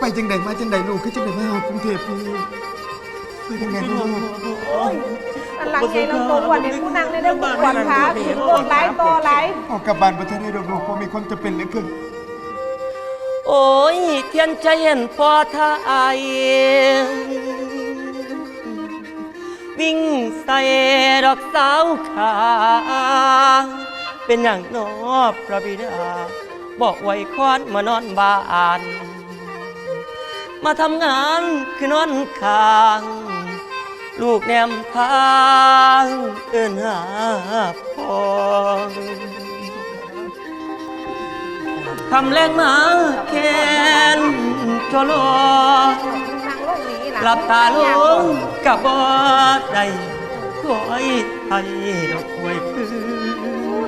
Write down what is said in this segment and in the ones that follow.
ไปจังใดมาจังใดลูกคือจังใดมาหากรุงเทพพี่ไปจังใดลูกอันหลังไงน้องโตวันนี้ผู้นางในเรื่องปวดขาขึ้นรถไหลต่อไหลออกกลับบ้านประเทศได้ดอกลูกเพราะมีความจะเป็นเหลือเกินโอ้ยเทียนใจเห็นพอท่าไอายวิ่งใส่ดอกสาวขาเป็นอย่างนอบพระบิดาบอกไว้ควานมานอนบ้าน มาทำงานคือนอนค้าง ลูกแนมทางเอินหาพ่อคำแรงมาแค้นจลอนางโลกนี้นะหลับตาลงกับบอดได้คอยไทยดอกไว้คื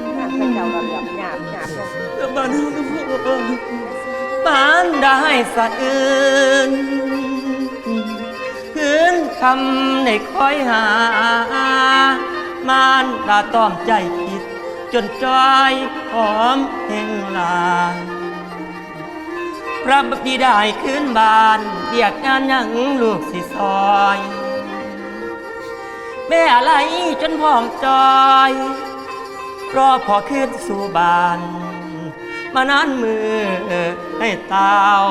นเป็นเจ้าระเบียบหยาบหยาบลงบ้านน้องพ่อ บ้านได้สะอื่นคืนคำในคอยหา มานตาต้อมใจผิด จนจอยหอมแหงลา พระบิดาให้ขึ้นบานเรียกงานหยังลูกสิซอยแม่อะไรจนพร้อมจอย รอพอขึ้นสู่บาน มานานมือให้ตาว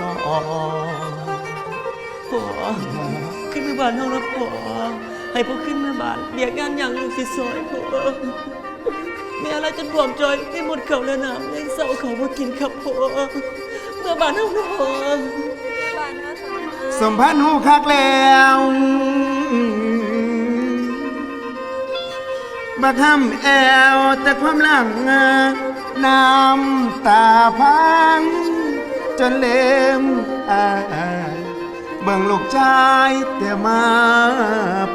น้องพ่อขึ้นมาบ้านน้องแล้วพ่อให้พ่อขึ้นมาบ้านเรียกงานอย่างลูกสิซอยพ่อแม่อะไรจนบวมจอยที่หมดเขาแล้วน้ำยังเศร้าเขามากินครับพ่อเมื่อบานเท่าน้อสมพันธ์หูคักแล้ว บักห้ำแอวแต่ความหลังน้ำตาพัง จนเล็มอายเบิ่งลูกชายแต่มา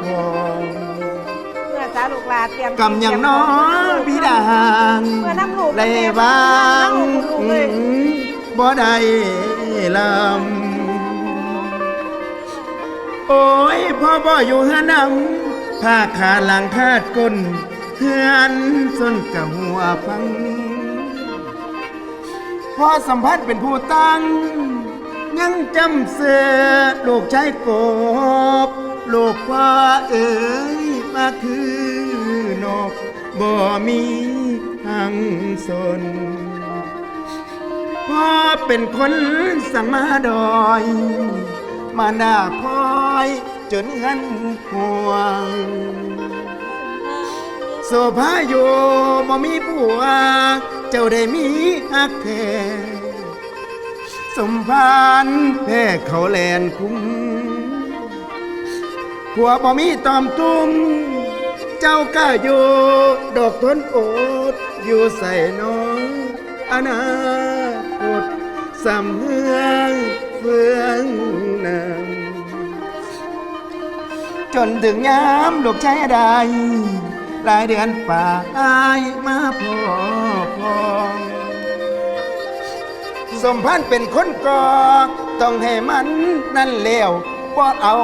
พองเมื่อจ้าลูกลาเตรียมกำยังน้อบิดาเมื่อน้ำลูกได้บ้างน้ำลูกเลยบ่ได้ลำโอ้ยพ่อบ่อยู่เฮือนำผ้าขาหลังคาดก้น เฮือนส้นกะหัวพังพ่อสัมพันธ์เป็นผู้ตั้ง ยังจำเสือลูกชายกบลูกพ่อเอ๋ยมาคือนกบ่มีทางสนพ่อเป็นคนสังมาดอย มาหน้าคอยจนหันห่วง โซภาอยู่บ่มีผัว เจ้าได้มีฮักแท้สมพานแพ้เขาแลนคุ้มผัวบ่มีตอมตุ้ม เจ้าก็อยู่ดอกทนโอด อยู่ใส่น้องอนาคตสำเฮืองเฟืองนำจนถึงยามลูกชายใด หลายเดือนป่าอายมาพ่อพองสมพันธ์เป็นคนกอกต้องให้มันนั่นเลวบ่เอา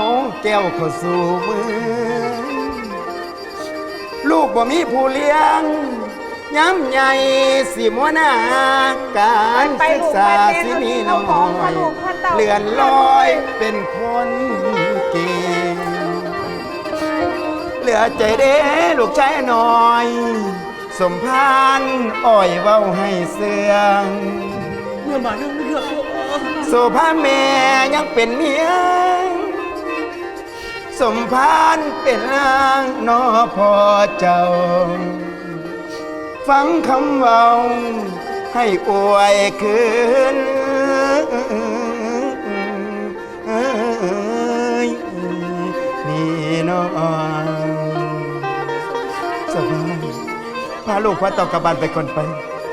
แก้วเข้าสู่มือ ลูกบ่มีผู้เลี้ยงย้ำใหญ่สิมัวหน้าการศึกษาสิมีน้อยเลื่อนลอยเป็นคน ลือใจเด้ลูกชายน้อย สมพานอ้อยเว้าให้เสืองเมื่อบานน้องครับพ่อโสภาแม่ยังเป็นเมียสมพานเป็นนางนอพ่อเจ้า ฟังคำเว้าให้อวยคืนนี่น้อ พาลูกพาต่อกลับบ้านไปก่อนไป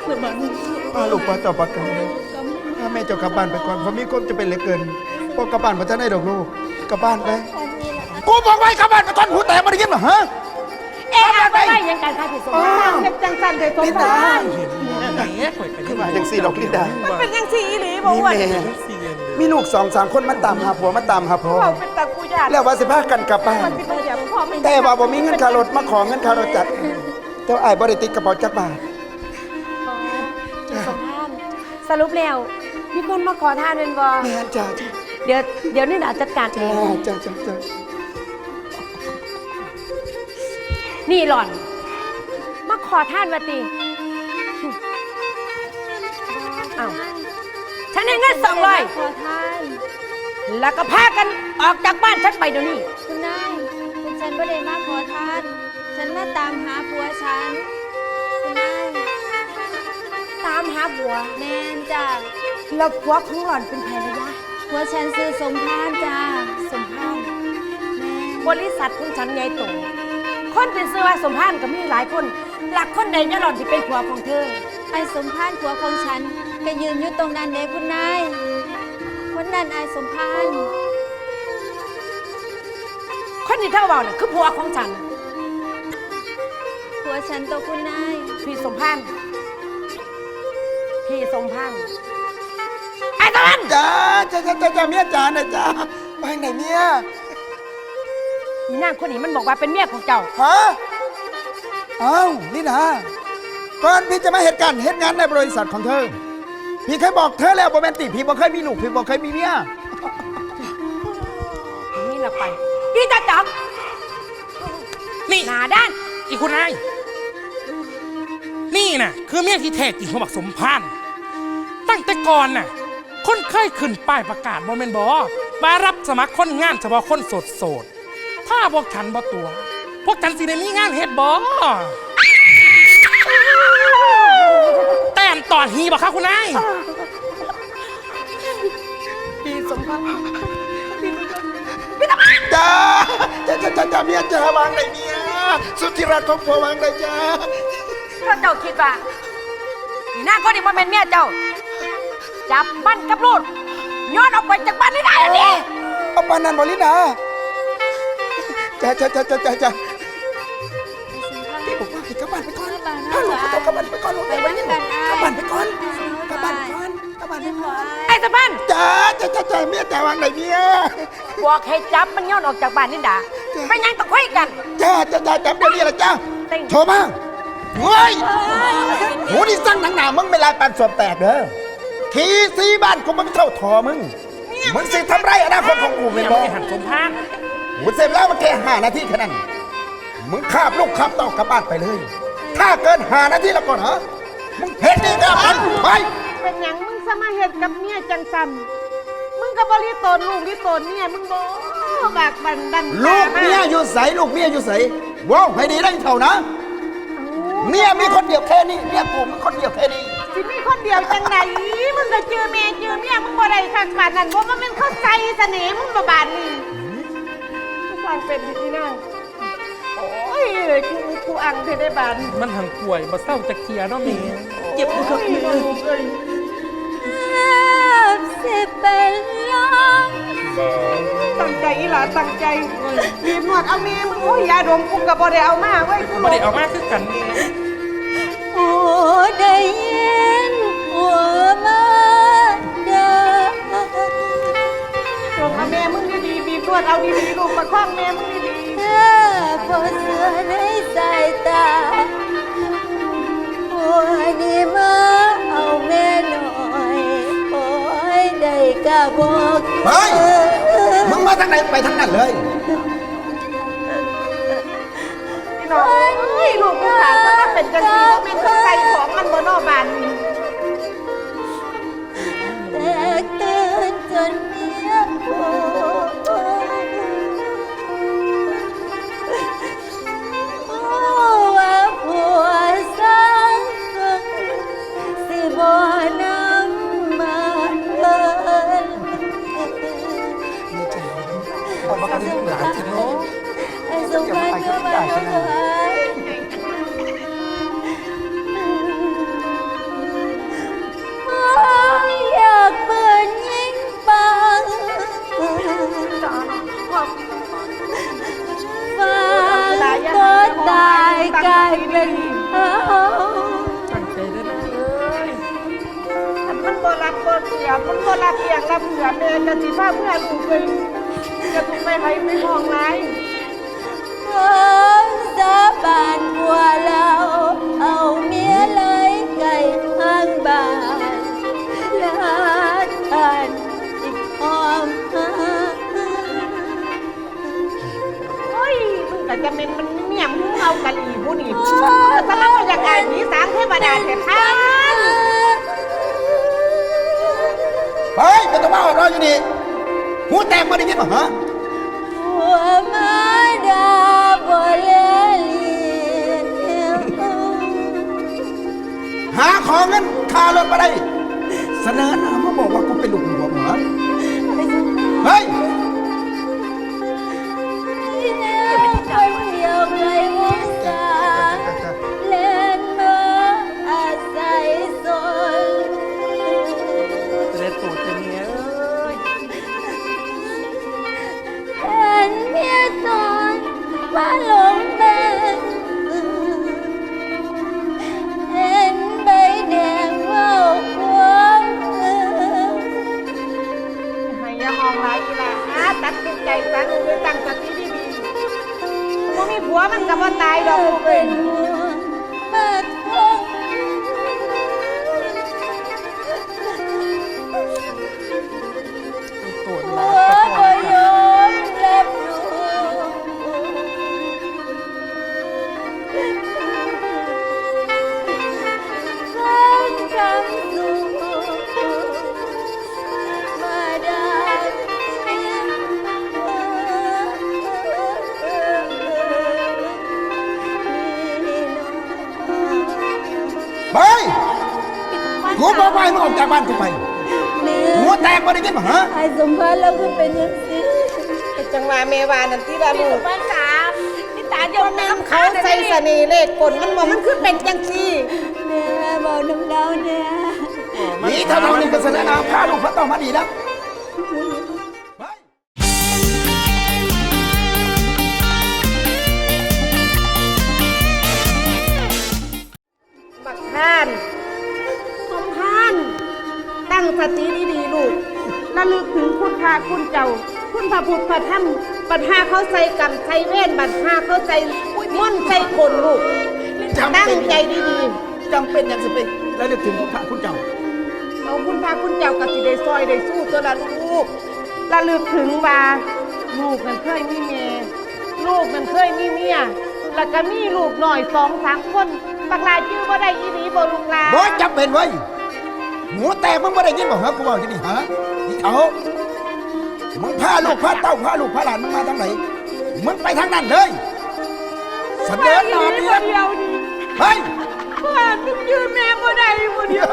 เมื่อบานน้องพาลูกพาต่อประกันพาแม่เจ้ากลับบ้านไปก่อนเพราะมีคนจะเป็นเหลือเกินพอกลับบ้านมาจะได้ดอกลูกกลับบ้านไปกูบอกไว้กลับบ้านไปก่อนหูแตกมาได้ยินเหรอฮะเอ๊ะอะไรยังการทายผิดสมอ้าทางวเฮ็ดจังสันเด็ดสมลิบูดารณ์ขึ้นมาจังสี่ดอกลิดามันเป็นยังสีอีหลีบอกมีว่าแม่มีลูกสองสามคนมาตามหาผัวมาตามหาพ่อเราเป็นตากูญาติแล้วว่าสิพากันกลับบ้านมันเป็นอย่างพ่อไม่แต่ว่าบ่มีเงินค่ารถมาขอเงินค่ารถจัด เจ้าอ้ายบ่ได้ติดกระเป๋าจักบาทสรุปแล้วมีคนมาขอทานเป็นบ่แม่จ้าจ้าเดี๋ยวเดี๋ยวนี่ดาจัดการเอจ้างจ้าจ้าจ้านี่หล่อน มาขอทานวะติอ้าวฉันให้เงินสองร้อยขอทานแล้วก็พากันออกจากบ้านฉันไปเดี๋ยวนี้คุณนายคุณฉันไม่ได้มาขอทาน ฉันมาตามหาผัวฉันคุณนายตามหาผัวแมนจ้าแล้วผัวของหล่อนเป็นใครระยะผัวฉันซื้อสมพานจ้าสมพานแมนบริษัทของฉันใหญ่โตคนเป็นซื้อว่าสมพานก็มีหลายคนหลักคนใดเนี่ยหล่อนที่เป็นผัวของเธอ ไอ้สมพานผัวของฉันก็ยืนอยู่ตรงนั้นเด้คุณนายคนนั้นไอ้สมพานคนที่เท่าเบาน่ะคือผัวของฉันผัว ฉันตัวคุณนายพี่สมพานพี่สมพานไอ้ตะวันจ้าจ้าจ้าจ้าจ้าเมียจ้าหน่อยจ้าไปไหนเมียอีนางคนนี้มันบอกว่าเป็นเมียของเจ้า ฮะเอ้านี่นะก่อนพี่จะมาเหตุการณ์เหตุงานในบริษัทของเธอ พี่เคยบอกเธอแล้วโบแมนติพี่บอกเคยมีลูกพี่บอกเคยมีเมียนี่ละไปพี่จะจับนี่หน้าด้าน อีคุณนาย นี่น่ะคือเมียที่แท้จริงของบักสมพานตั้งแต่ก่อนน่ะคนเคยขึ้นป้ายประกาศบอเมนบอมารับสมัครคนงานเฉพาะคนโสดโสดๆถ้าพวกฉันบ่ตัว พวกฉันสิได้มีงานเฮ็ดบอแต่อันตอนฮีบ่คะคุณนายพี่สมพานจ้าจ้าจ้าจ้าจ้าเมียจ้าวางไหนเมียสุดที่รักของผัววางไหนจ้า ถ้าเจ้าคิดว่าอีนางคนนี้มันเป็นเมียเจ้า จับมันกับลูกย้อนออกไปจากบ้านนี้ได้อันนี้เอาปานนันบอลินาจ้าจ้าจ้าจ้าจ้าจ้าไอ้สมพานพี่บอกว่าให้กลับบ้านไปก่อนกลับบ้านนะฮัลโหลต้องกลับบ้านไปก่อนลูกไปด้วยกันอ้ายกลับบ้านไปก่อนกลับบ้านไปก่อนกลับบ้านไปก่อนไอ้สมพานจ้าจ้าจ้าจ้าเมียจ้าวางไหนเมียบอกให้จับมันย้อนออกจากบ้านนี่ด่าไม่ยังต้องคุยกันจ้าจ้าจ้าจับเดี๋ยวนี้ละจ้าเต้งโชว์มา เฮ้ยโหนี่สั่งหนังหนามึงไม่ลายปานสวมแตกเด้อขี่สีบ้านกูมันเท่าทอมึง มึงสิทำไรอนาคตของกูเป็นยังบ่ไม่หันสมพานกูเสร็จแล้วมันแค่ห้านาทีแค่นั้น มึงคาบลูกคาบเต้ากลับบ้านไปเลย ถ้าเกินห้านาทีแล้วก็เหรอ มึงเห็นดีกับมันไป เป็นหยังมึงสมาเฮ็ดกับเมียจังสันมึงก็บริโตนลูกริโตนเมียมึงบ่บากบันดันลูกเมียอยู่ใสลูกเมียอยู่ใสว้าวให้ดีได้เท่านะ เมียมีคนเดียวแค่นี้เมียกูมีคนเดียวแค่นี้ สิมีคนเดียวจังไหนมึงก็เจอเมียเจอเมียมึงบ่ได้คักปานนั้นบ่ว่ามันเข้าใจเสน่ห์มึงบ่บานนี่มึงฟังเป็นที่นั่งโอ้ยกูกูอังเธอได้บานมันหังป่วยบ่เศร้าจะเคลียร์เนาะเมียเจ็บครับโอ้ยลูกเอ้ยสิเป็นลมตั้งใจอีห ลาตั้งใจบีบนวดเอาเมียมึงโอ้ยยาดมกูก็บ่ได้เอามาไว้ยกูบ่ได้เอามาคือกันเมียโอ้ได้ยินผัวมาเดินดมเอาแม่มึงดีๆบีบนวดเอาดีๆลูกประคองแม่มึงดีๆเธอพอเสือในสายตาผัวนี่มาเอาแม่หน่อยโอ้ยได้กะบอกเฮ้ยมึงมา ทางไหนไปทางนั้นเลย พี่น้องเอ้ยลูกผู้ขาก็มาเป็นจังสีว่าเป็นคนใจของมันบนอบานนี่แต่ตื่นจน ไม่ให้ไม่มองไรนเพิ่สาบานบัวเราเอาเมียเลยไก่ห้างบานลานทานอีกหอมเฮ้ยมึงก็จะเมนมันเมียมึงเอากันอีกผู้นี่ถ้าเราอยากอ่านนี้สางเทพดาแต่ท่านเปมันต้องมาเอาเราอยู่นี่หูแตกมาได้ยินป่ะฮะ หาของเงินค่ารถมาได้เสนอหน่อย ภารเราก็เป็นอยังสิจังหวะแม่วานั่นที่ว่าลูกบ้านสามนี่ตาโยนน้ำเขาใส่เสน่ห์เลขกลมันบ่มันคือเป็นจังซี่แม่บอกน้ำดาวเนี่ยนี่ถ้าเรานี่ก็เสนอหน้าพาลูกพระเต้ามาดีแล้วเฮ้ยบักท่านสมพานตั้งสติดีๆลูก ระลึกถึงคุณพาคุณเจ้า คุณพระพุทธพระธรรมบัดหาเขาใส่กรรมใส่เวรบัดหาเขาใส่ม่อนใส่คนลูกจำตั้งเป็นใจดีจำเป็นอย่างสิเป็นแล้วนึกถึงพระคุณเจ้าๆเอาคุณพาคุณเจ้ากับสิได้ซอยได้สู้ตัวละลูกระลึกถึงว่าลูกมันเคยมีเมียลูกมันเคยมีเมียแล้วก็มีลูกหน่อยสองสามคนบักลายชื่อว่าได้อีหลีบ่ลูกหลานบ่จำเป็นเว้ยหัวแตกมึงบ่ได้ยินบ่ฮะกูบอกที่นี่ฮะนี่ เขามึงพาลูกพาเต้าพาลูกพาหลานมึงมาทางไหน มึงไปทางนั้นเลยเสนอหน้าดีดีแล้วเดียวนี่เฮ้ยผ่านมึงยืนแม่บ่ได้บ่เดียว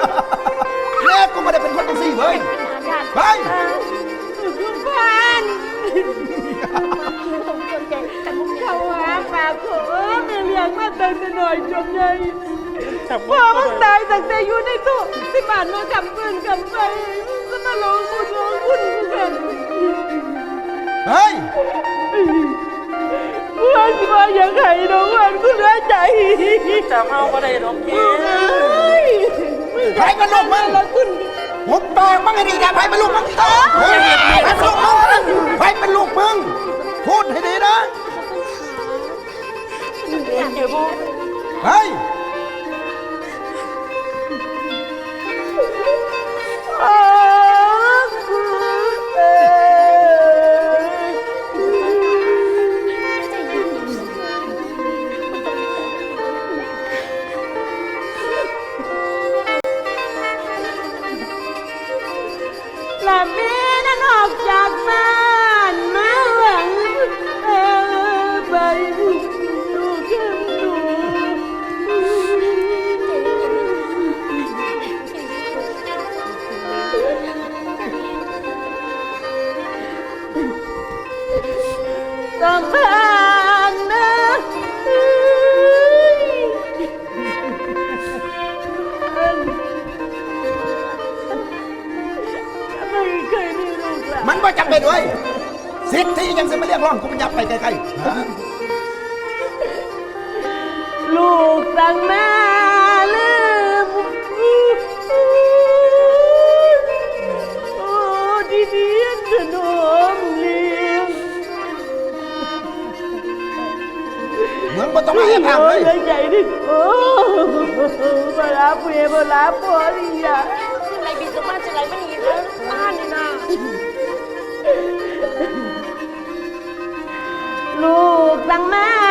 แม่กูไม่ได้เป็นคนจังซี่เว้ยเฮ้ยผ่านเขาหาปากโถแม่เลี้ยงมาตั้งแต่น้อยจนใหญ่จับพ่อว่ามึงตายตั้งแต่อยู่ในตู้ที่บ้านมากำปืนกำไฟ จะมาลงกูลงคุณกูกันเฮ้ยเพื่อนสิว่าอย่างไรน้องวันกูเหลือใจจำเอาบ่ได้ดอกเมียใครเป็นลูกมึงแล้วคุณหุบปากมึงให้ดีนะใครเป็นลูกมึงเฮ้ยใครเป็นลูกมึงใครเป็นลูกมึงพูดให้ดีนะเก็บบ่เฮ้ย ร้องกูมันยับไปไกลๆลูกสั่งแมาลืมโอ้ดีดีๆจะนอมเลี้ยงมึงไม่ต้องมาแอบอ้างเลยใหญ่ดิโอ้บลาเปียบลาปอดี สั่งมา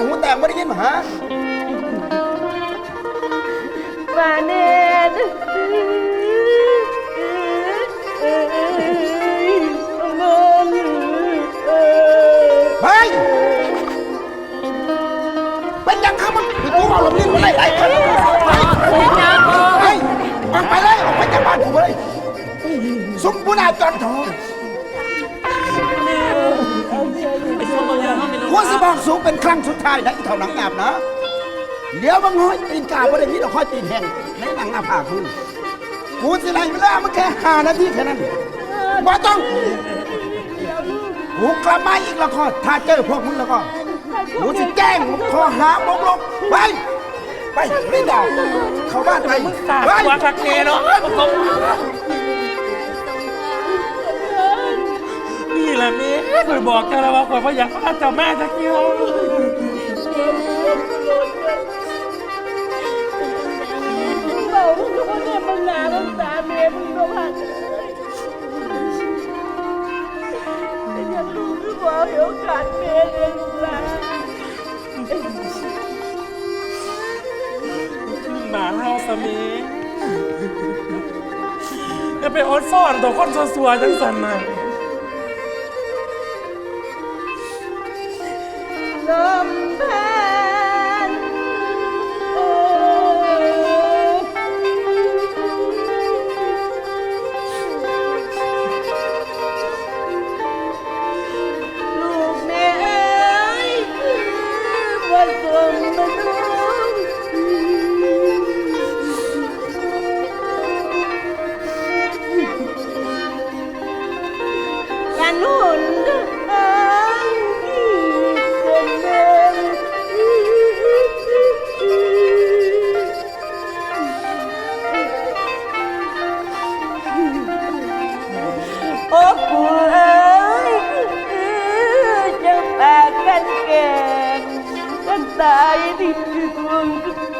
หูแตกบ่ได้ยินบ่มาเนนเอฮ้ยเป็นยังครับมึงกูเอาลงนี่กูไล่ไล่ไปไปไปเลยออกไปจากบ้านกูเลยซุ่มกูน่าจอนทอง บางอย่างเขาไม่รู้กูสิบอกสูงเป็นครั้งสุดท้ายนะอีเท่าหนังอาบนะเดี๋ยวบางห้อยตีนกาบ่ได้มีดอกห้อยตีนแห้งในหนังอาผากมึงกูสิไล่เวลามันแค่ห้านาทีแค่นั้นบ่ต้องกูกลับมาอีกแล้วก็ถ้าเจอพวกมึงแล้วก็กูจะแจ้งมึงข้อหาบกลงไปไปรีบดอกเข้าบ้านไปมึงสาดไปหัวคักเนเนาะ แหละแม่เคยบอกแกแล้วว่าข่อยพ่ออยากพาเจ้าแม่จะเกี่ยวเราทุกคนเนี่ยมึงนาต้องตาเมียมึงก็ผ่านเลยแต่ยังรู้คือว่าเดี๋ยวขาดเมียเองละหมาเฮาสมีจะไปอดซ่อนตัวคนสัวๆจังสันน่ะ ตายที่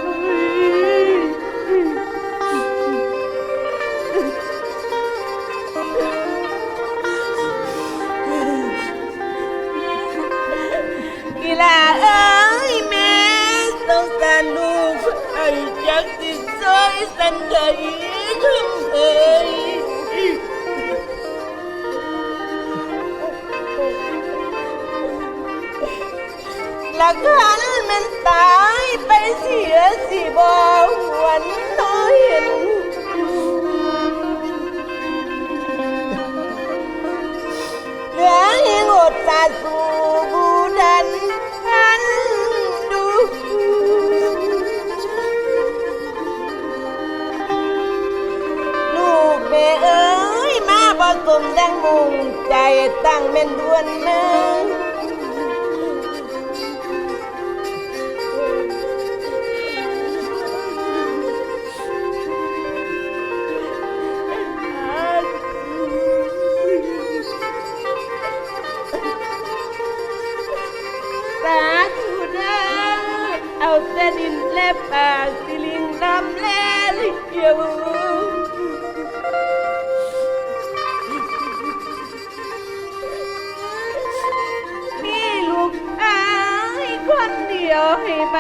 คนเดียวให้บ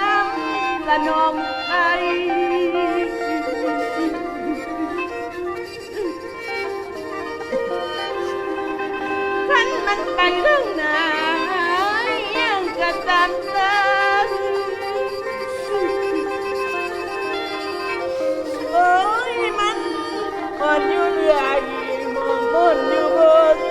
น้ำละนองไอขันมันไปเรื่องไหนยังกระตันตันโอ้ยมันอ่อนอยู่เรื่อยมองมนอยู่บน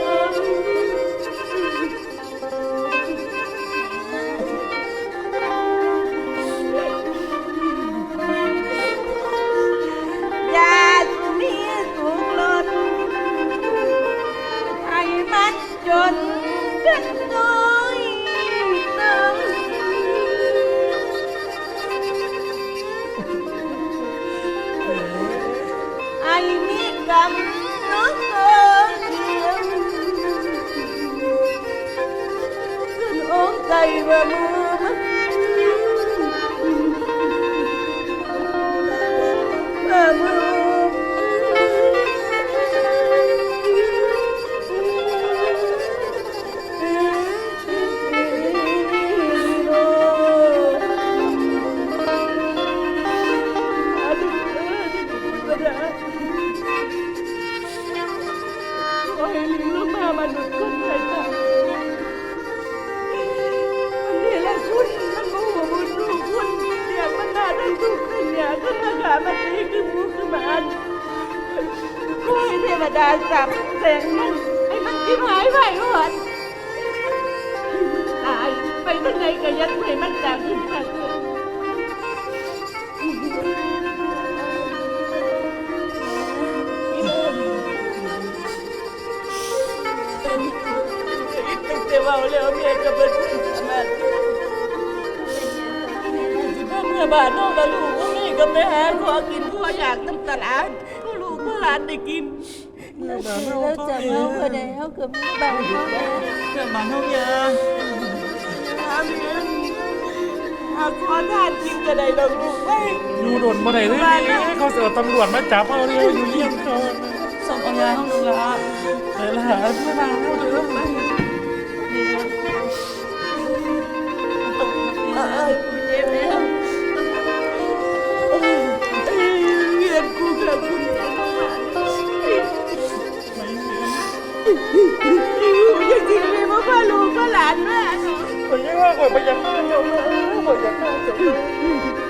มาขามันตีขึ้นมูขึ้นมาอันขอให้เทวดาจับแสงมันให้มันจิ้มหายไปหมดตายไปทางไหนก็ยัดให้มันจากขึ้นมาเถอะตั้งแต่ว่าแล้วแม่ก็เป็นสามารถสิพาเมื่อบาทน้องละลูก ก็มีก็ไปหาขอกินขออยากน้ำตลาดก็ลูกก็หลานได้กินแล้วจะเมาเพื่อใดเขาก็มีบางเขาแล้วเพื่อนบ้านเฮาอย่าหาเมียหาขอทานกินก็ได้ดอกลูกไปอยู่โดนบ่ได้เลยนี่เขาเสือตำรวจมาจับเอาเรียวอยู่เยี่ยมเขาส่งอายาเฮาลูกหลานไปละหาเพื่อนเราเด้อ กก็หลานแม่คนยังว่าคนไปยังเจ้าเลยคนยังฆ่าเจ้าเลย